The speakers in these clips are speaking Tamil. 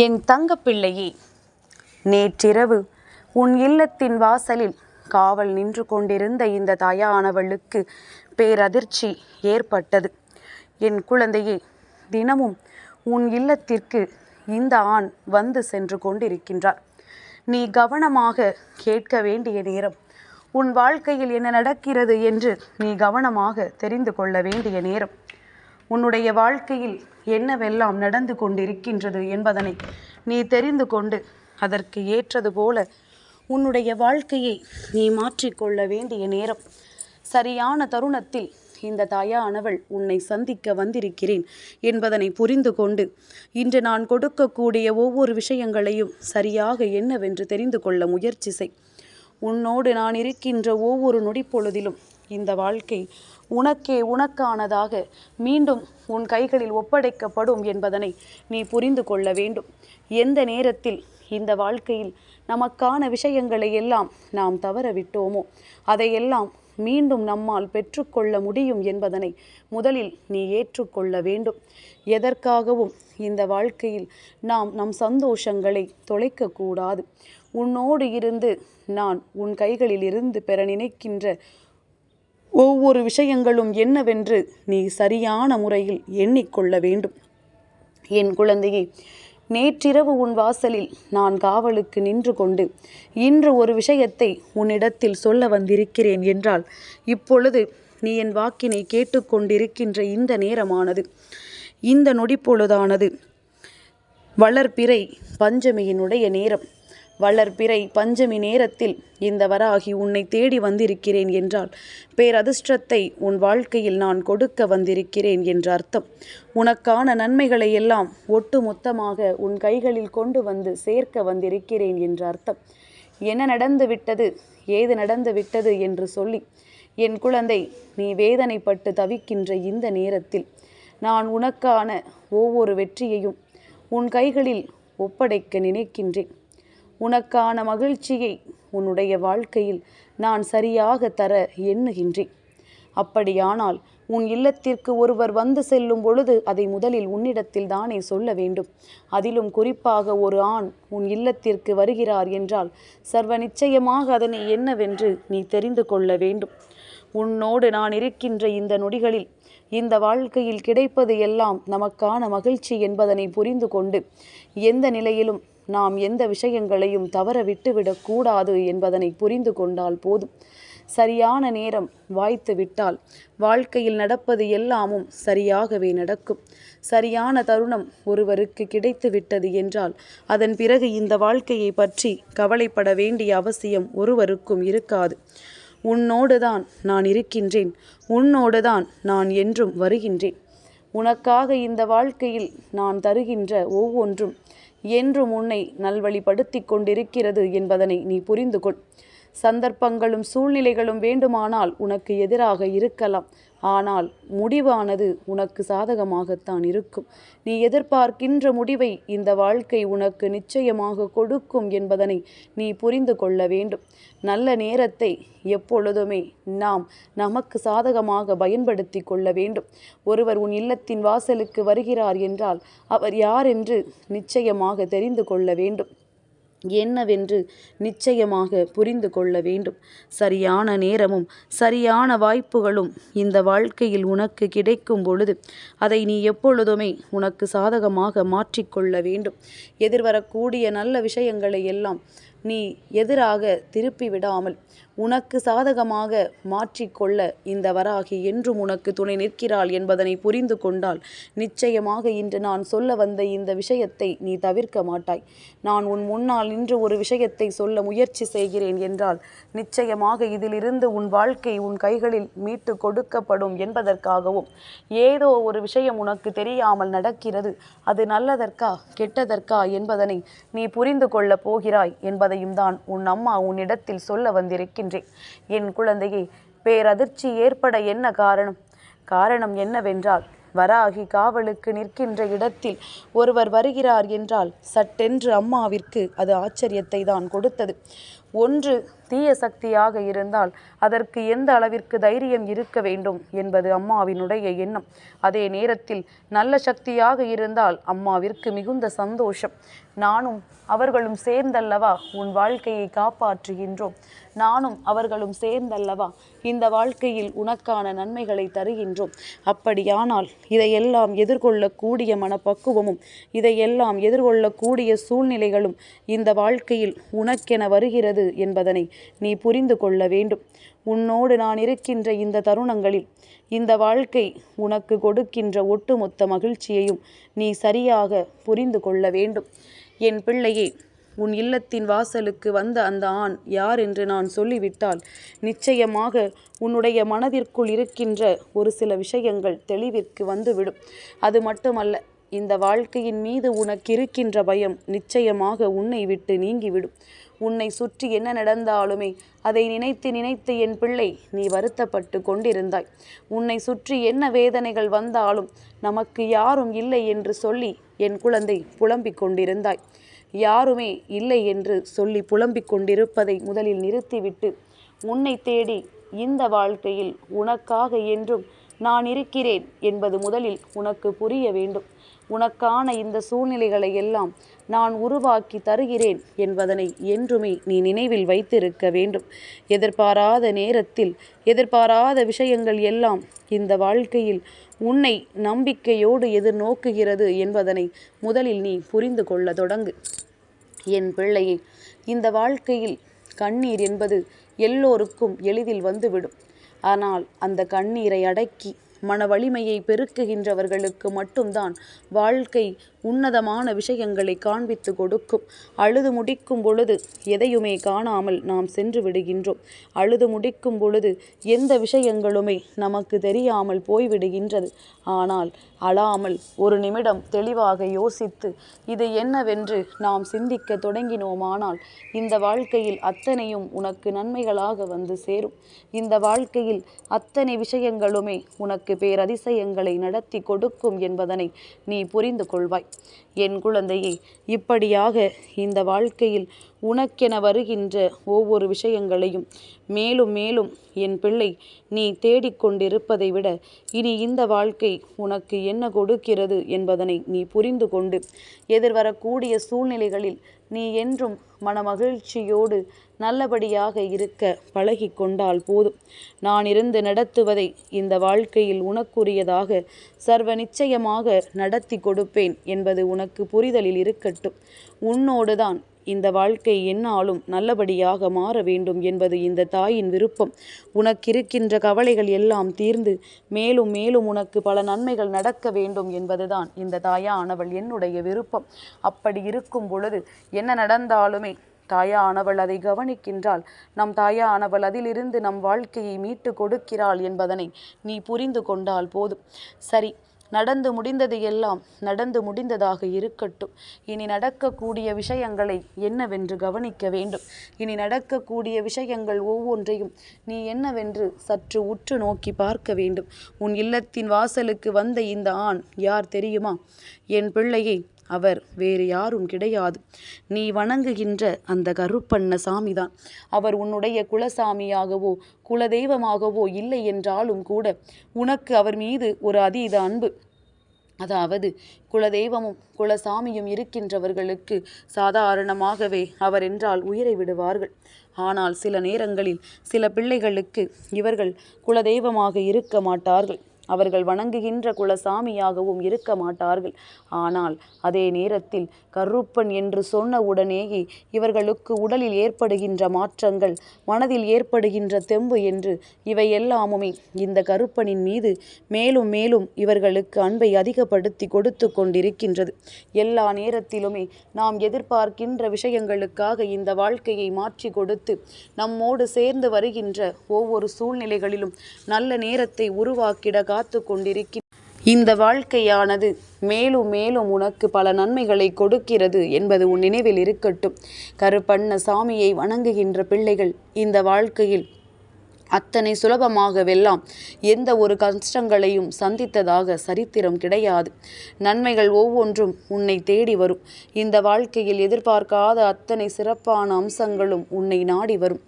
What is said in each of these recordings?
என் தங்கப்பிள்ளையே நேற்றிரவு உன் இல்லத்தின் வாசலில் காவல் நின்று கொண்டிருந்த இந்த தாயானவளுக்கு பேரதிர்ச்சி ஏற்பட்டது. என் குழந்தையே தினமும் உன் இல்லத்திற்கு இந்த ஆண் வந்து சென்று கொண்டிருக்கின்றார். நீ கவனமாக கேட்க வேண்டிய நேரம். உன் வாழ்க்கையில் என்ன நடக்கிறது என்று நீ கவனமாக தெரிந்து கொள்ள வேண்டிய நேரம். உன்னுடைய வாழ்க்கையில் என்னவெல்லாம் நடந்து கொண்டிருக்கின்றது என்பதனை நீ தெரிந்து கொண்டு அதற்கு ஏற்றது போல உன்னுடைய வாழ்க்கையை நீ மாற்றிக்கொள்ள வேண்டிய நேரம். சரியான தருணத்தில் இந்த தாயானவள் உன்னை சந்திக்க வந்திருக்கிறேன் என்பதனை புரிந்து கொண்டு இன்று நான் கொடுக்கக்கூடிய ஒவ்வொரு விஷயங்களையும் சரியாக என்னவென்று தெரிந்து கொள்ள முயற்சி செய். உன்னோடு நான் இருக்கின்ற ஒவ்வொரு நொடிப்பொழுதிலும் இந்த வாழ்க்கை உனக்கே உனக்கானதாக மீண்டும் உன் கைகளில் ஒப்படைக்கப்படும் என்பதனை நீ புரிந்து கொள்ள வேண்டும். எந்த நேரத்தில் இந்த வாழ்க்கையில் நமக்கான விஷயங்களை எல்லாம் நாம் தவறவிட்டோமோ அதையெல்லாம் மீண்டும் நம்மால் பெற்றுக்கொள்ள முடியும் என்பதனை முதலில் நீ ஏற்றுக்கொள்ள வேண்டும். எதற்காகவும் இந்த வாழ்க்கையில் நாம் நம் சந்தோஷங்களை தொலைக்கக்கூடாது. உன்னோடு இருந்து நான் உன் கைகளில் இருந்து பெற நினைக்கின்ற ஒவ்வொரு விஷயங்களும் என்னவென்று நீ சரியான முறையில் எண்ணிக்கொள்ள வேண்டும். என் குழந்தையே நேற்றிரவு உன் வாசலில் நான் காவலுக்கு நின்று கொண்டு இன்று ஒரு விஷயத்தை உன்னிடத்தில் சொல்ல வந்திருக்கிறேன் என்றால் இப்பொழுது நீ என் வாக்கினை கேட்டுக்கொண்டிருக்கின்ற இந்த நேரமானது இந்த நொடிப்பொழுதானது. வளர்பிறை பஞ்சமியினுடைய நேரம். வளர்பிறை பஞ்சமி நேரத்தில் இந்த வராகி உன்னை தேடி வந்திருக்கிறேன் என்றால் பேரதிர்ஷ்டத்தை உன் வாழ்க்கையில் நான் கொடுக்க வந்திருக்கிறேன் என்ற அர்த்தம். உனக்கான நன்மைகளை எல்லாம் ஒட்டு மொத்தமாக உன் கைகளில் கொண்டு வந்து சேர்க்க வந்திருக்கிறேன் என்ற அர்த்தம். என்ன நடந்து விட்டது? ஏது நடந்து விட்டது என்று சொல்லி என் குழந்தை நீ வேதனைப்பட்டு தவிக்கின்ற இந்த நேரத்தில் நான் உனக்கான ஒவ்வொரு வெற்றியையும் உன் கைகளில் ஒப்படைக்க நினைக்கின்றேன். உனக்கான மகிழ்ச்சியை உன்னுடைய வாழ்க்கையில் நான் சரியாக தர எண்ணுகின்றேன். அப்படியானால் உன் இல்லத்திற்கு ஒருவர் வந்து செல்லும் பொழுது அதை முதலில் உன்னிடத்தில் தானே சொல்ல வேண்டும். அதிலும் குறிப்பாக ஒரு ஆண் உன் இல்லத்திற்கு வருகிறார் என்றால் சர்வ நிச்சயமாக அதனை என்னவென்று நீ தெரிந்து கொள்ள வேண்டும். உன்னோடு நான் இருக்கின்ற இந்த நொடிகளில் இந்த வாழ்க்கையில் கிடைப்பது எல்லாம் நமக்கான மகிழ்ச்சி என்பதனை புரிந்து கொண்டு எந்த நிலையிலும் நாம் எந்த விஷயங்களையும் தவற விட்டுவிடக் கூடாது என்பதனை புரிந்து கொண்டால் போதும். சரியான நேரம் வாய்த்து விட்டால் வாழ்க்கையில் நடப்பது எல்லாமும் சரியாகவே நடக்கும். சரியான தருணம் ஒருவருக்கு கிடைத்து விட்டது என்றால் அதன் பிறகு இந்த வாழ்க்கையை பற்றி கவலைப்பட வேண்டிய அவசியம் ஒருவருக்கும் இருக்காது. உன்னோடுதான் நான் இருக்கின்றேன். உன்னோடுதான் நான் என்றும் வருகின்றேன். உனக்காக இந்த வாழ்க்கையில் நான் தருகின்ற ஒவ்வொன்றும் என்றும் உன்னை நல்வழிப்படுத்திக் கொண்டிருக்கிறது என்பதனை நீ புரிந்து கொள் சந்தர்ப்பங்களும் சூழ்நிலைகளும் வேண்டுமானால் உனக்கு எதிராக இருக்கலாம். ஆனால் முடிவானது உனக்கு சாதகமாகத்தான் இருக்கும். நீ எதிர்பார்க்கின்ற முடிவை இந்த வாழ்க்கை உனக்கு நிச்சயமாக கொடுக்கும் என்பதனை நீ புரிந்து கொள்ள வேண்டும். நல்ல நேரத்தை எப்பொழுதுமே நாம் நமக்கு சாதகமாக பயன்படுத்தி கொள்ள வேண்டும். ஒருவர் உன் இல்லத்தின் வாசலுக்கு வருகிறார் என்றால் அவர் யார் என்று நிச்சயமாக தெரிந்து கொள்ள வேண்டும். என்னவென்று நிச்சயமாக புரிந்து கொள்ள வேண்டும். சரியான நேரமும் சரியான வாய்ப்புகளும் இந்த வாழ்க்கையில் உனக்கு கிடைக்கும் பொழுது அதை நீ எப்பொழுதுமே உனக்கு சாதகமாக மாற்றிக்கொள்ள வேண்டும். எதிர்வரக்கூடிய நல்ல விஷயங்களை எல்லாம் நீ எதிராக திருப்பி விடாமல் உனக்கு சாதகமாக மாற்றிக்கொள்ள இந்த வராகி என்றும் உனக்கு துணை நிற்கிறாள் என்பதனை புரிந்து கொண்டால் நிச்சயமாக இன்று நான் சொல்ல வந்த இந்த விஷயத்தை நீ தவிர்க்க மாட்டாய். நான் உன் முன்னால் நின்று ஒரு விஷயத்தை சொல்ல முயற்சி செய்கிறேன் என்றால் நிச்சயமாக இதிலிருந்து உன் வாழ்க்கை உன் கைகளில் மீட்டு கொடுக்கப்படும் என்பதற்காகவும் ஏதோ ஒரு விஷயம் உனக்கு தெரியாமல் நடக்கிறது அது நல்லதற்கா கெட்டதற்கா என்பதனை நீ புரிந்து கொள்ளப் போகிறாய் என்பதை என்பதையும் தான் உன் அம்மா உன்னிடத்தில் சொல்ல வந்திருக்கின்றேன். என் குழந்தையை பேரதிர்ச்சி ஏற்பட என்ன காரணம்? காரணம் என்னவென்றால் வராகி காவலுக்கு நிற்கின்ற இடத்தில் ஒருவர் வருகிறார் என்றால் சட்டென்று அம்மாவிற்கு அது ஆச்சரியத்தை தான் கொடுத்தது. ஒன்று தீய சக்தியாக இருந்தால் அதற்கு எந்த அளவிற்கு தைரியம் இருக்க வேண்டும் என்பது அம்மாவினுடைய எண்ணம். அதே நேரத்தில் நல்ல சக்தியாக இருந்தால் அம்மாவிற்கு மிகுந்த சந்தோஷம். நானும் அவர்களும் சேர்ந்தல்லவா உன் வாழ்க்கையை காப்பாற்றுகின்றோம். நானும் அவர்களும் சேர்ந்தல்லவா இந்த வாழ்க்கையில் உனக்கான நன்மைகளை தருகின்றோம். அப்படியானால் இதையெல்லாம் எதிர்கொள்ளக்கூடிய மனப்பக்குவமும் இதையெல்லாம் எதிர்கொள்ளக்கூடிய சூழ்நிலைகளும் இந்த வாழ்க்கையில் உனக்கென வருகிறது. என்பதனை நீ புரிந்து கொள்ள வேண்டும். உன்னோடு நான் இருக்கின்ற இந்த தருணங்களில் இந்த வாழ்க்கை உனக்கு கொடுக்கின்ற ஒட்டுமொத்த மகிழ்ச்சியையும் நீ சரியாக புரிந்து கொள்ள வேண்டும். என் பிள்ளையே உன் இல்லத்தின் வாசலுக்கு வந்த அந்த ஆண் யார் என்று நான் சொல்லிவிட்டால் நிச்சயமாக உன்னுடைய மனதிற்குள் இருக்கின்ற ஒரு சில விஷயங்கள் தெளிவிற்கு வந்துவிடும். அது மட்டுமல்ல இந்த வாழ்க்கையின் மீது உனக்கு இருக்கின்ற பயம் நிச்சயமாக உன்னை விட்டு நீங்கிவிடும். உன்னை சுற்றி என்ன நடந்தாலுமே அதை நினைத்து நினைத்து என் பிள்ளை நீ வருத்தப்பட்டு கொண்டிருந்தாய். உன்னை சுற்றி என்ன வேதனைகள் வந்தாலும் நமக்கு யாரும் இல்லை என்று சொல்லி என் குழந்தை புலம்பிக் கொண்டிருந்தாய். யாருமே இல்லை என்று சொல்லி புலம்பிக் கொண்டிருப்பதை முதலில் நிறுத்திவிட்டு உன்னை தேடி இந்த வாழ்க்கையில் உனக்காக என்றும் நான் இருக்கிறேன் என்பது முதலில் உனக்கு புரிய வேண்டும். உனக்கான இந்த சூழ்நிலைகளை எல்லாம் நான் உருவாக்கி தருகிறேன் என்பதனை என்றுமே நீ நினைவில் வைத்திருக்க வேண்டும். எதிர்பாராத நேரத்தில் எதிர்பாராத விஷயங்கள் எல்லாம் இந்த வாழ்க்கையில் உன்னை நம்பிக்கையோடு எதிர்நோக்குகிறது என்பதனை முதலில் நீ புரிந்து கொள்ள தொடங்கு. என் பிள்ளையே இந்த வாழ்க்கையில் கண்ணீர் என்பது எல்லோருக்கும் எளிதில் வந்துவிடும். ஆனால் அந்த கண்ணீரை அடக்கி மன வலிமையை பெருக்குகின்றவர்களுக்கு மட்டும்தான் வாழ்க்கை உன்னதமான விஷயங்களை காண்பித்து கொடுக்கும். அழுது முடிக்கும் பொழுது எதையுமே காணாமல் நாம் சென்று விடுகின்றோம். அழுது முடிக்கும் பொழுது எந்த விஷயங்களுமே நமக்கு தெரியாமல் போய்விடுகின்றது. ஆனால் அழாமல் ஒரு நிமிடம் தெளிவாக யோசித்து இது என்னவென்று நாம் சிந்திக்க தொடங்கினோமானால் இந்த வாழ்க்கையில் அத்தனையும் உனக்கு நன்மைகளாக வந்து சேரும். இந்த வாழ்க்கையில் அத்தனை விஷயங்களுமே உனக்கு பேரதிசயங்களை நடத்தி கொடுக்கும் என்பதனை நீ புரிந்து கொள்வாய். என் குழந்தையே இப்படியாக இந்த வாழ்க்கையில் உனக்கென வருகின்ற ஒவ்வொரு விஷயங்களையும் மேலும் மேலும் என் பிள்ளை நீ தேடிக்கொண்டிருப்பதை விட இனி இந்த வாழ்க்கை உனக்கு என்ன கொடுக்கிறது என்பதனை நீ புரிந்து கொண்டு எதிர்வரக்கூடிய சூழ்நிலைகளில் நீ என்றும் மனமகிழ்ச்சியோடு நல்லபடியாக இருக்க பழகி கொண்டால் போதும். நான் இருந்து நடத்துவதை இந்த வாழ்க்கையில் உனக்குரியதாக சர்வ நிச்சயமாக நடத்தி கொடுப்பேன் என்பது உனக்கு புரிதலில் இருக்கட்டும். உன்னோடுதான் இந்த வாழ்க்கை என்னாலும் நல்லபடியாக மாற வேண்டும் என்பது இந்த தாயின் விருப்பம். உனக்கிருக்கின்ற கவலைகள் எல்லாம் தீர்ந்து மேலும் மேலும் உனக்கு பல நன்மைகள் நடக்க வேண்டும் என்பதுதான் இந்த தாயானவள் என்னுடைய விருப்பம். அப்படி இருக்கும் பொழுது என்ன நடந்தாலுமே தாயானவள் அதை கவனிக்கின்றாள். நம் தாயானவள் அதிலிருந்து நம் வாழ்க்கையை மீட்டு கொடுக்கிறாள் என்பதனை நீ புரிந்து கொண்டால் போதும். சரி நடந்து முடிந்தது எல்லாம் நடந்து முடிந்ததாக இருக்கட்டும். இனி நடக்கக்கூடிய விஷயங்களை என்னவென்று கவனிக்க வேண்டும். இனி நடக்கக்கூடிய விஷயங்கள் ஒவ்வொன்றையும் நீ என்னவென்று சற்று உற்று நோக்கி பார்க்க வேண்டும். உன் இல்லத்தின் வாசலுக்கு வந்த இந்த ஆண் யார் தெரியுமா? என் பிள்ளையை அவர் வேறு யாரும் கிடையாது. நீ வணங்குகின்ற அந்த கருப்பண்ண சாமிதான். அவர் உன்னுடைய குலசாமியாகவோ குலதெய்வமாகவோ இல்லை என்றாலும் கூட உனக்கு அவர் மீது ஒரு அதீத அன்பு. அதாவது குலதெய்வமும் குலசாமியும் இருக்கின்றவர்களுக்கு சாதாரணமாகவே அவர் என்றால் உயிரை விடுவார்கள். ஆனால் சில நேரங்களில் சில பிள்ளைகளுக்கு இவர்கள் குலதெய்வமாக இருக்க மாட்டார்கள். அவர்கள் வணங்குகின்ற குலசாமியாகவும் இருக்க மாட்டார்கள். ஆனால் அதே நேரத்தில் கருப்பன் என்று சொன்ன உடனேயே இவர்களுக்கு உடலில் ஏற்படுகின்ற மாற்றங்கள் மனதில் ஏற்படுகின்ற தெம்பு என்று இவை எல்லாமுமே இந்த கருப்பனின் மீது மேலும் மேலும் இவர்களுக்கு அன்பை அதிகப்படுத்தி கொடுத்து கொண்டிருக்கின்றது. எல்லா நேரத்திலுமே நாம் எதிர்பார்க்கின்ற விஷயங்களுக்காக இந்த வாழ்க்கையை மாற்றி கொடுத்து நம்மோடு சேர்ந்து வருகின்ற ஒவ்வொரு சூழ்நிலைகளிலும் நல்ல நேரத்தை உருவாக்கிட காத்து கொண்டிருக்கின்ற இந்த வாழ்க்கையானது மேலும் மேலும் உனக்கு பல நன்மைகளை கொடுக்கிறது என்பது உன் நினைவில் இருக்கட்டும். கருப்பண்ண சாமியை வணங்குகின்ற பிள்ளைகள் இந்த வாழ்க்கையில் அத்தனை சுலபமாகவெல்லாம் எந்த ஒரு கஷ்டங்களையும் சந்தித்ததாக சரித்திரம் கிடையாது. நன்மைகள் ஒவ்வொன்றும் உன்னை தேடி வரும். இந்த வாழ்க்கையில் எதிர்பார்க்காத அத்தனை சிறப்பான அம்சங்களும் உன்னை நாடி வரும்.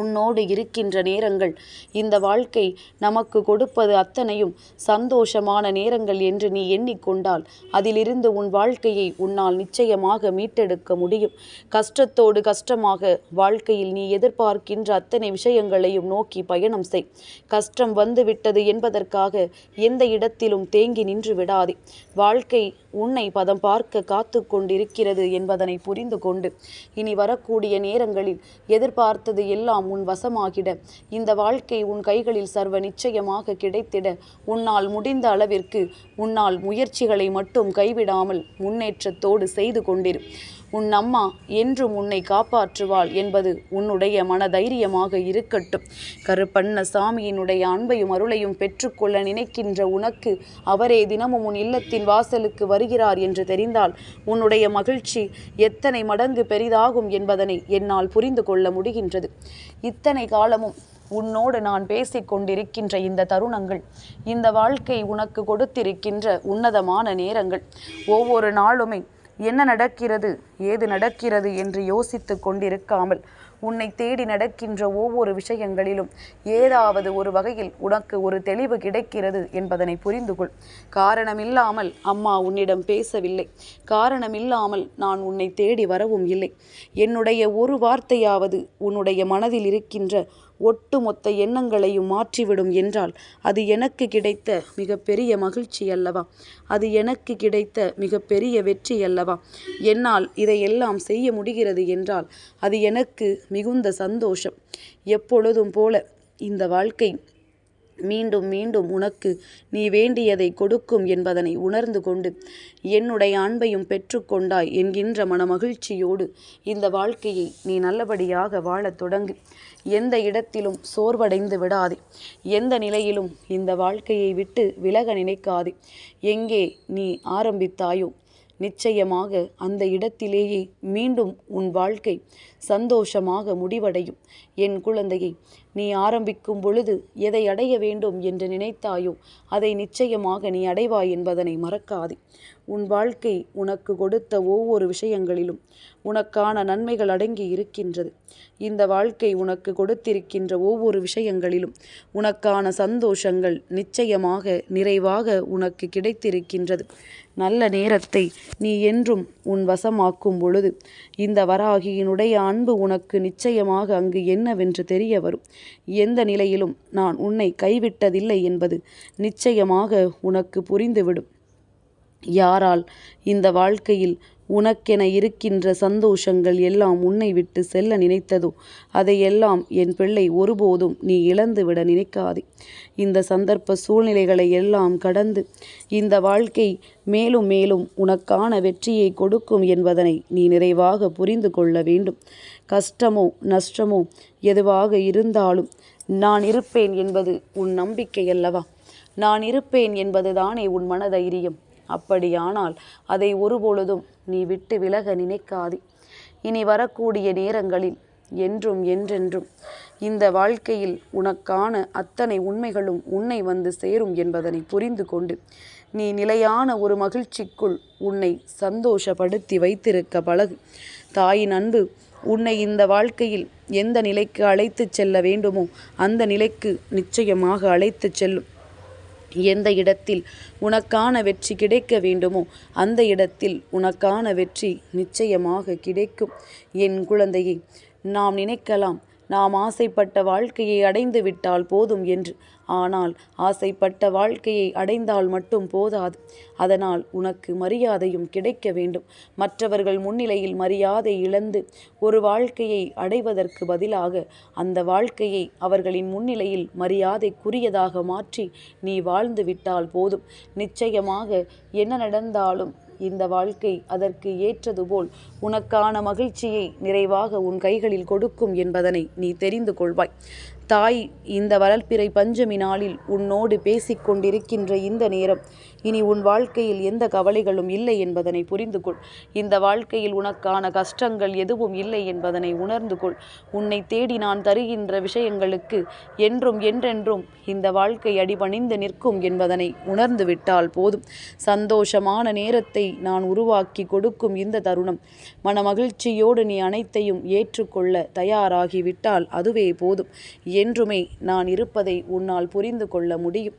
உன்னோடு இருக்கின்ற நேரங்கள். இந்த வாழ்க்கை நமக்கு கொடுப்பது அத்தனையும் சந்தோஷமான நேரங்கள் என்று நீ எண்ணிக்கொண்டால் அதிலிருந்து உன் வாழ்க்கையை உன்னால் நிச்சயமாக மீட்டெடுக்க முடியும். கஷ்டத்தோடு கஷ்டமாக வாழ்க்கையில் நீ எதிர்பார்க்கின்ற அத்தனை விஷயங்களையும் நோக்கி பயணம் செய். கஷ்டம் வந்துவிட்டது என்பதற்காக எந்த இடத்திலும் தேங்கி நின்று விடாதே. வாழ்க்கை உன்னை பதம் பார்க்க காத்து கொண்டிருக்கிறது என்பதனை புரிந்து கொண்டு இனி வரக்கூடிய நேரங்களில் எதிர்பார்த்தது எல்லாம் உன் வசமாகிட. இந்த வாழ்க்கை உன் கைகளில் சர்வ நிச்சயமாக கிடைத்திட. உன்னால் முடிந்த அளவிற்கு உன்னால் முயற்சிகளை மட்டும் கைவிடாமல் முன்னேற்றத்தோடு செய்து கொண்டிரு. உன் அம்மா என்றும் உன்னை காப்பாற்றுவாள் என்பது உன்னுடைய மனதைரியமாக இருக்கட்டும். கருப்பண்ண சாமியினுடைய அன்பையும் அருளையும் பெற்றுக்கொள்ள நினைக்கின்ற உனக்கு அவரே தினமும் உன் இல்லத்தின் வாசலுக்கு வருகிறார் என்று தெரிந்தால் உன்னுடைய மகிழ்ச்சி எத்தனை மடங்கு பெரிதாகும் என்பதனை என்னால் புரிந்து கொள்ள முடிகின்றது. இத்தனை காலமும் உன்னோடு நான் பேசிக் கொண்டிருக்கின்ற இந்த தருணங்கள் இந்த வாழ்க்கை உனக்கு கொடுத்திருக்கின்ற உன்னதமான நேரங்கள். ஒவ்வொரு நாளுமே என்ன நடக்கிறது? ஏது நடக்கிறது என்று யோசித்து கொண்டிருக்காமல் உன்னை தேடி நடக்கின்ற ஒவ்வொரு விஷயங்களிலும் ஏதாவது ஒரு வகையில் உனக்கு ஒரு தெளிவு கிடைக்கிறது என்பதனை புரிந்து கொள் காரணமில்லாமல் அம்மா உன்னிடம் பேசவில்லை. காரணமில்லாமல் நான் உன்னை தேடி வரவும் இல்லை. என்னுடைய ஒரு வார்த்தையாவது உன்னுடைய மனதில் இருக்கின்ற ஒட்டுமொத்த எண்ணங்களையும் மாற்றிவிடும் என்றால் அது எனக்கு கிடைத்த மிகப்பெரிய மகிழ்ச்சி அல்லவா? அது எனக்கு கிடைத்த மிகப்பெரிய வெற்றி அல்லவா? என்னால் இதையெல்லாம் செய்ய முடிகிறது என்றால் அது எனக்கு மிகுந்த சந்தோஷம். எப்பொழுதும் போல இந்த வாழ்க்கை மீண்டும் மீண்டும் உனக்கு நீ வேண்டியதை கொடுக்கும் என்பதனை உணர்ந்து கொண்டு என்னுடைய அன்பையும் பெற்றுக்கொண்டாய் என்கின்ற மனமகிழ்ச்சியோடு இந்த வாழ்க்கையை நீ நல்லபடியாக வாழத் தொடங்கு. எந்த இடத்திலும் சோர்வடைந்து விடாதே. எந்த நிலையிலும் இந்த வாழ்க்கையை விட்டு விலக நினைக்காதே. எங்கே நீ ஆரம்பித்தாயோ நிச்சயமாக அந்த இடத்திலேயே மீண்டும் உன் வாழ்க்கை சந்தோஷமாக முடிவடையும். என் குழந்தையை நீ ஆரம்பிக்கும் பொழுது எதை அடைய வேண்டும் என்று நினைத்தாயோ அதை நிச்சயமாக நீ அடைவாய் என்பதனை மறக்காதே. உன் வாழ்க்கை உனக்கு கொடுத்த ஒவ்வொரு விஷயங்களிலும் உனக்கான நன்மைகள் அடங்கி இருக்கின்றது. இந்த வாழ்க்கை உனக்கு கொடுத்திருக்கின்ற ஒவ்வொரு விஷயங்களிலும் உனக்கான சந்தோஷங்கள் நிச்சயமாக நிறைவாக உனக்கு கிடைத்திருக்கின்றது. நல்ல நேரத்தை நீ என்றும் உன் வசமாக்கும் பொழுது இந்த வராகியினுடைய அன்பு உனக்கு நிச்சயமாக அங்கு என்னவென்று தெரிய வரும். எந்த நிலையிலும் நான் உன்னை கைவிட்டதில்லை என்பது நிச்சயமாக உனக்கு புரிந்துவிடும். யாரால் இந்த வாழ்க்கையில் உனக்கென இருக்கின்ற சந்தோஷங்கள் எல்லாம் உன்னை விட்டு செல்ல நினைத்ததோ அதையெல்லாம் என் பிள்ளை ஒருபோதும் நீ இழந்துவிட நினைக்காதே. இந்த சந்தர்ப்ப சூழ்நிலைகளை எல்லாம் கடந்து இந்த வாழ்க்கை மேலும் மேலும் உனக்கான வெற்றியை கொடுக்கும் என்பதனை நீ நிறைவாக புரிந்து கொள்ள வேண்டும். கஷ்டமோ நஷ்டமோ எதுவாக இருந்தாலும் நான் இருப்பேன் என்பது உன் நம்பிக்கை அல்லவா? நான் இருப்பேன் என்பதுதானே உன் மனதைரியம். அப்படியானால் அதை ஒருபொழுதும் நீ விட்டு விலக நினைக்காதே. இனி வரக்கூடிய நேரங்களில் என்றும் என்றென்றும் இந்த வாழ்க்கையில் உனக்கான அத்தனை உண்மைகளும் உன்னை வந்து சேரும் என்பதனை புரிந்து கொண்டு நீ நிலையான ஒரு மகிழ்ச்சிக்குள் உன்னை சந்தோஷப்படுத்தி வைத்திருக்க பழகு. தாயின் அன்பு உன்னை இந்த வாழ்க்கையில் எந்த நிலைக்கு அழைத்துச் செல்ல வேண்டுமோ அந்த நிலைக்கு நிச்சயமாக அழைத்துச் செல்லும். எந்த இடத்தில் உனக்கான வெற்றி கிடைக்க வேண்டுமோ அந்த இடத்தில் உனக்கான வெற்றி நிச்சயமாக கிடைக்கும். என் குழந்தையை நாம் நினைக்கலாம் நாம் ஆசைப்பட்ட வாழ்க்கையை அடைந்து விட்டால் போதும் என்று. ஆனால் ஆசைப்பட்ட வாழ்க்கையை அடைந்தால் மட்டும் போதாது. அதனால் உனக்கு மரியாதையும் கிடைக்க வேண்டும். மற்றவர்கள் முன்னிலையில் மரியாதை இழந்து ஒரு வாழ்க்கையை அடைவதற்கு பதிலாக அந்த வாழ்க்கையை அவர்களின் முன்னிலையில் மரியாதைக்குரியதாக மாற்றி நீ வாழ்ந்து விட்டால் போதும். நிச்சயமாக என்ன நடந்தாலும் இந்த வாழ்க்கை அதற்கு ஏற்றது போல் உனக்கான மகிழ்ச்சியை நிறைவாக உன் கைகளில் கொடுக்கும் என்பதனை நீ தெரிந்து கொள்வாய். தாய் இந்த வளர்ப்பிறை பஞ்சமி நாளில் உன்னோடு பேசிக்கொண்டிருக்கின்ற இந்த நேரம் இனி உன் வாழ்க்கையில் எந்த கவலைகளும் இல்லை என்பதனை புரிந்து கொள். இந்த வாழ்க்கையில் உனக்கான கஷ்டங்கள் எதுவும் இல்லை என்பதனை உணர்ந்து கொள். உன்னை தேடி நான் தருகின்ற விஷயங்களுக்கு என்றும் என்றென்றும் இந்த வாழ்க்கை அடிபணிந்து நிற்கும் என்பதனை உணர்ந்து விட்டால் போதும். சந்தோஷமான நேரத்தை நான் உருவாக்கி கொடுக்கும் இந்த தருணம். மனமகிழ்ச்சியோடு நீ அனைத்தையும் ஏற்றுக்கொள்ள தயாராகிவிட்டால் அதுவே போதும். என்றுமே நான் இருப்பதை உன்னால் புரிந்து கொள்ள முடியும்.